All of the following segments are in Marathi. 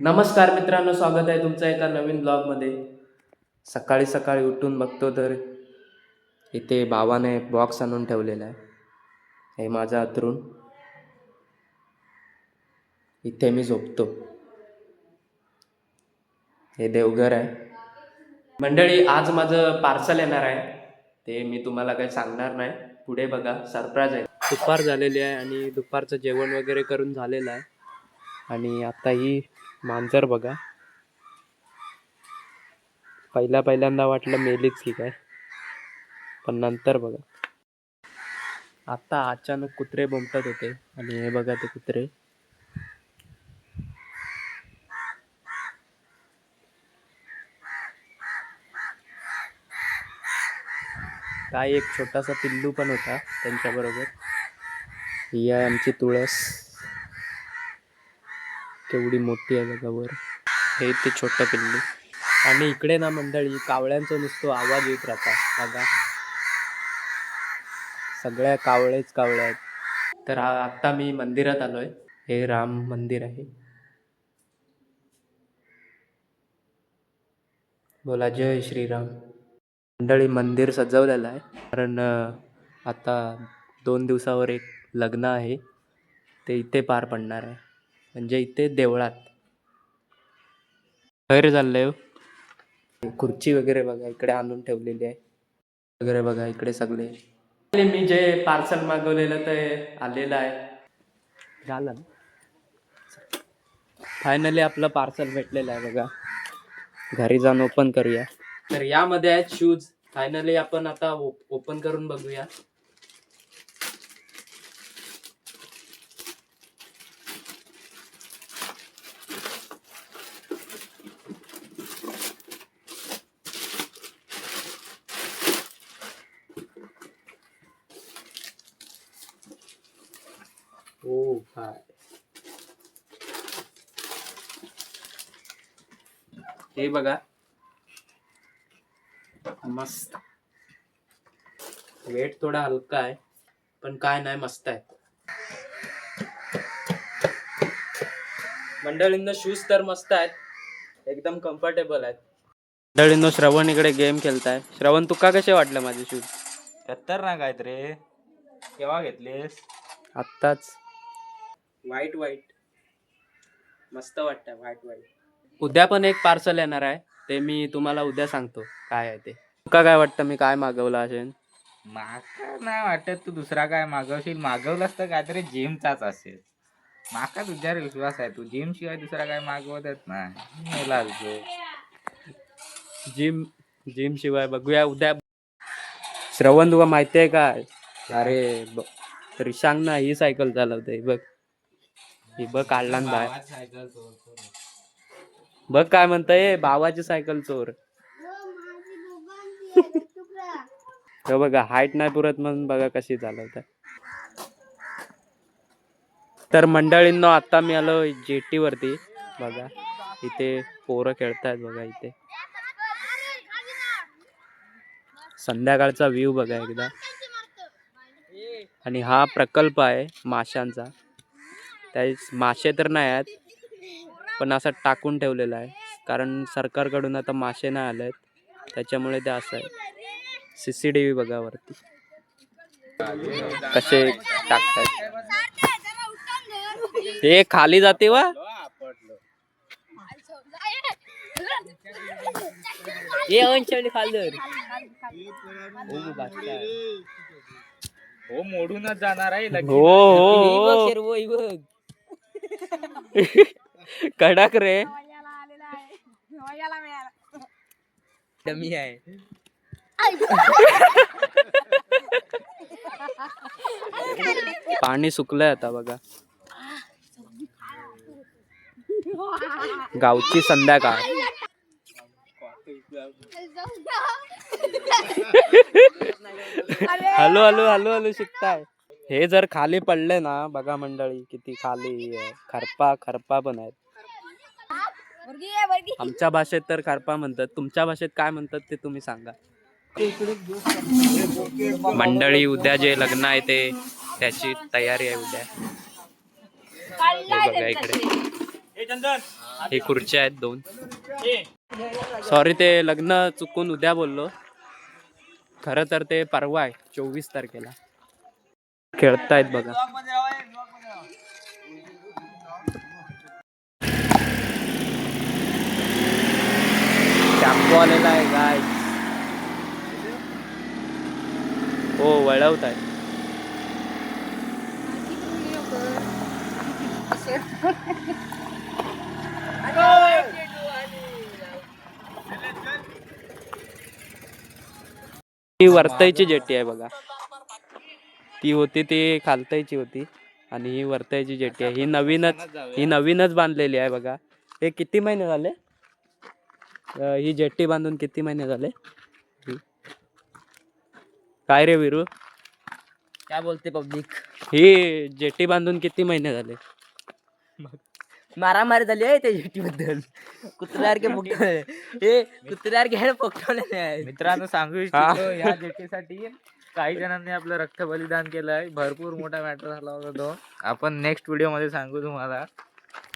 नमस्कार मित्रांनो स्वागत आहे तुमचं एका नवीन ब्लॉगमध्ये सकाळी सकाळी उठून बघतो तर इथे भावाने बॉक्स आणून ठेवलेला आहे. हे माझा अथरून इथे मी झोपतो. हे देवघर आहे. मंडळी आज माझं पार्सल येणार आहे. ते मी तुम्हाला काही सांगणार नाही. पुढे बघा सरप्राईज आहे. दुपार झालेली आहे आणि दुपारचं जेवण वगैरे करून झालेलं आहे. आणि आता ही मांजर बघा. पहिला पहिल्यांदा वाटलं मेलीच की काय. पण नंतर बघा. आता अचानक कुत्रे बोंबटत होते. आणि हे बघा ते कुत्रे. काय एक छोटासा पिल्लू पण होता त्यांच्याबरोबर. ही आहे आमची तुळस. केवढी मोठी आहे बघा वर. हे ते छोटं पिल्लू आणि इकडे ना मंडळी कावळ्यांचा नुसतो आवाज येत राहता बघा. सगळ्या कावळेच कावळे आहेत. तर आता मी मंदिरात आलोय. हे राम मंदिर आहे. बोला जय श्रीराम. मंडळी मंदिर सजवलेलं आहे. कारण आता दोन दिवसावर एक लग्न आहे. ते इथे पार पडणार आहे. म्हणजे इथे देवळात. खैर चाललंय हो. खुर्ची वगैरे बघा इकडे आणून ठेवलेली आहे. वगैरे बघा इकडे सगळे. मी जे पार्सल मागवलेलं ते आलेलं आहे. झालं फायनली आपलं पार्सल भेटलेलं आहे बघा. घरी जाऊन ओपन करूया. तर यामध्ये आहेत शूज फायनली आपण आता ओपन करून बघूया. ओ हाय हे बघा. मस्त. वेट थोडा हलका आहे पण काय नाही मस्त आहे. मंडळींनो शूज तर मस्त आहेत. एकदम कम्फर्टेबल आहेत. मंडळींनो श्रवण इकडे गेम खेळताय. श्रवण तुका कसे वाटले माझे शूज खतरनाक आहेत रे. केव्हा घेतलीस? आत्ताच. वाईट वाईट मस्त वाटतं वाईट वाईट उद्या पण एक पार्सल येणार आहे. ते मी तुम्हाला उद्या सांगतो काय आहे ते. तुका काय वाटतं? मी काय मागवलं असेल? माका नाही वाटत तू दुसरा काय मागवशील. मागवलास तर काहीतरी जिमचाच असेल. माका तुझ्यावर विश्वास आहे. तू जिम शिवाय दुसरा काय मागवतच नाही. मेला तू. जिम जिम शिवाय बघूया. उद्या श्रवण तुला माहिती आहे काय? अरे ब- सांग ना ही सायकल चालवते. बघ. ही बघ काढला ना बाहेर बघ काय म्हणताय भावाची सायकल चोर. हे बघा हाईट नाही पुरत म्हणून बघा कशी चालवतात तर. मंडळींनो आता मी आलो जेटी वरती बघा इथे पोरं खेळतायत बघा इथे. संध्याकाळचा व्ह्यू बघा एकदा. आणि हा प्रकल्प आहे माशांचा. त्या मासे तर नाही आहेत पण असं टाकून ठेवलेलं आहे. कारण सरकारकडून आता मासे नाही आले आहेत त्याच्यामुळे ते असं आहे. सी सी टी व्ही बघा वरती. कसे टाकतात हे खाली जाते वा. हे खाल्लं हो. हो मोडूनच जाणार आहे लगेच. हो हो, हो. कडक रे. आहे. पाणी सुकलंय आता बघा. गावची संध्याकाळ. हॅलो हॅलो हॅलो हॅलो शिकताय. हे जर खाली पडले ना बघा मंडळी किती खाली आहे. खरपा खरपा पण आहेत. आमच्या भाषेत तर खरपा म्हणतात. तुमच्या भाषेत काय म्हणतात ते तुम्ही सांगा. मंडळी उद्या जे लग्न आहे ते त्याची तयारी आहे उद्या. हे बघा इकडे. हे खुर्च्या आहेत दोन. सॉरी ते लग्न चुकून उद्या बोललो. खरं तर ते परवा आहे चोवीस तारखेला. खेळतायत बघा. शॅम्पू आलेला आहे गाय हो वळवत आहे ही वरताईची जेट्टी आहे बघा. ती होती ती खालताईची होती. आणि ही वरताईची जेट्टी आहे. ही नवीनच ही नवीनच बांधलेली आहे बघा. हे किती महिने झाले? ही जेट्टी बांधून किती महिने झाले. काय रे विरू? काय बोलते पब्लिक? ही जेट्टी बांधून किती महिने झाले? मारामारी झाली आहे त्या जेटी बद्दल कुत्र्यासारखे हे कुत्र्यासारखे हे फुकटवले नाही मित्रांनो सांगू इच्छितो या जेटीसाठी काही जणांनी आपलं रक्त बलिदान केलंय. भरपूर मोठा मॅटर झाला होता तो. आपण नेक्स्ट व्हिडिओमध्ये सांगू तुम्हाला.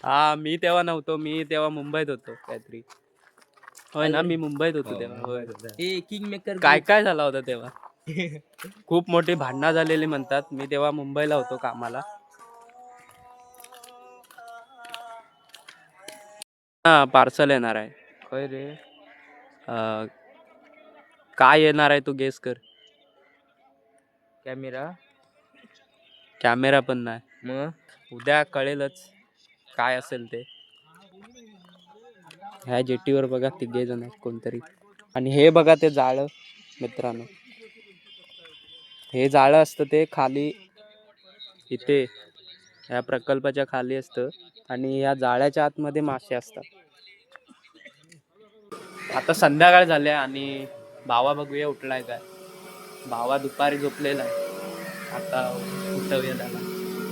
हा मी तेव्हा नव्हतो. मी तेव्हा मुंबईत होतो काहीतरी. होय ना? मी मुंबईत होतो तेव्हा. होय. हे किंग मेकर काय काय झाला होता तेव्हा? खूप मोठी भांडणं झालेली म्हणतात. मी तेव्हा मुंबईला होतो कामाला. हा पार्सल येणार आहे. होय रे. अं, काय येणार आहे तू गेस कर. कॅमेरा. कॅमेरा पण नाही. मग? उद्या कळेलच काय असेल ते. ह्या जेटीवर बघा तिघे जण आहेत कोणतरी. आणि हे बघा ते जाळं मित्रांनो. हे जाळं असतं ते खाली इथे ह्या प्रकल्पाच्या खाली असतं. आणि ह्या जाळ्याच्या आतमध्ये मासे असतात. आता संध्याकाळ झाल्या आणि भावा बघूया उठलाय काय. भावा दुपारी झोपलेला आहे. आता उठवूया त्याला.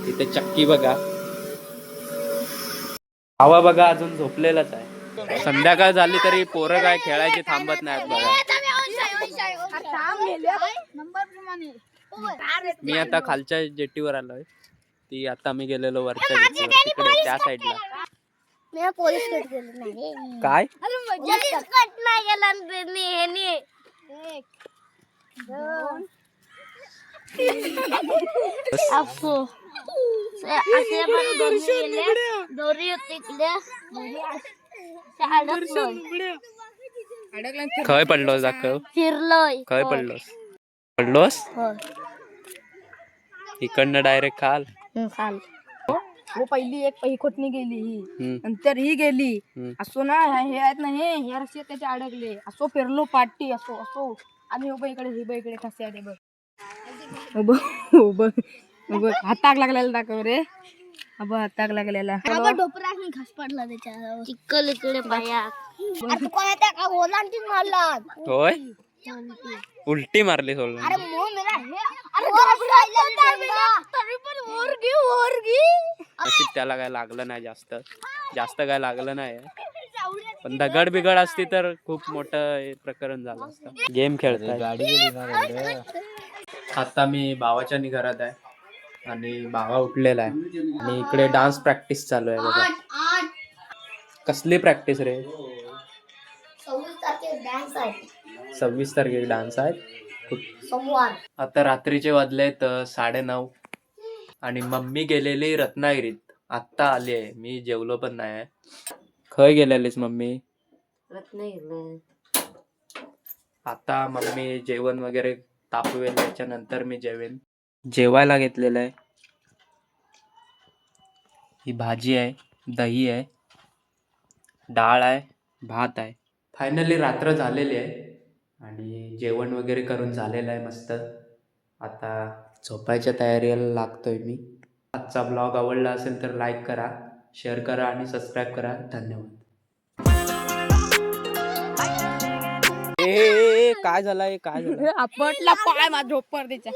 इथे चक्की बघा. भावा बघा अजून झोपलेलाच आहे. संध्याकाळ झाली तरी पोरं काय खेळायची थांबत नाहीत बघा. मी आता खालच्या जेटीवर आलोय. ती आता मी गेलेलो वरच्या जेटीवर. तिकडे त्या साईडला काय? दोन. असो असे पण दोरी गेले. दोरी होती इकडे दोरी अडकलोय खय पडलोस दाखव. फिरलोय. खय पडलोस? पडलोस? हो इकडनं डायरेक्ट खाल. चाल हो पहिली एक ही खोटणी गेली ही. हम्म, नंतर ही गेली. हम्म. असो ना हे हे आहेत ना हे ह्या रस्त्यात त्याचे अडकले असो फिरलो पाठी असो असो. आणि हो बघ इकडे ही बघ इकडे ठसे आले बघ हो बघ. हो बघ हो बघ हाताक लागलेला दाखव रे. बघ हाताक लागलेला. डोपरा घास पडला त्याच्यावर. चिकल इकडे का? ओलांटीच मारला होय? उलटी मारली सोडलं अरे मो मेरा हे. अरे तरी पण ओरगी ओरगी. नशीब त्याला काय लागलं नाही जास्त. जास्त काय लागलं नाही. पण दगड बिगड असती तर खूप मोठं प्रकरण झालं असतं. गेम खेळताय. गाडी गेली ना रे. आता मी भावाच्या घरात आहे. आणि भावा उठलेला आहे. आणि इकडे डान्स प्रॅक्टिस चालू आहे बघा. कसली प्रॅक्टिस रे? सव्वीस तारखे डान्स आहे. सव्वीस तारखेला डान्स आहे? सोमवार. आता रात्रीचे वाजलेत अं, साडेनऊ. आणि मम्मी गेलेली रत्नागिरीत. आत्ता आली आहे. मी जेवलो पण नाही आहे. खय गेलेलीस मम्मी? आता मम्मी जेवण वगैरे तापवेल त्याच्यानंतर मी जेवेन. जेवायला घेतलेलं आहे. ही भाजी आहे दही आहे डाळ आहे भात आहे. फायनली रात्र झालेली आहे आणि जेवण वगैरे करून झालेलं आहे मस्त. आता झोपायच्या तयारीला लागतोय मी. आजचा ब्लॉग आवडला असेल तर लाईक करा. शेअर करा आणि सबस्क्राईब करा. धन्यवाद. ए काय झालं काय झालं आपटला पाय माझ्या झोपर त्याच्या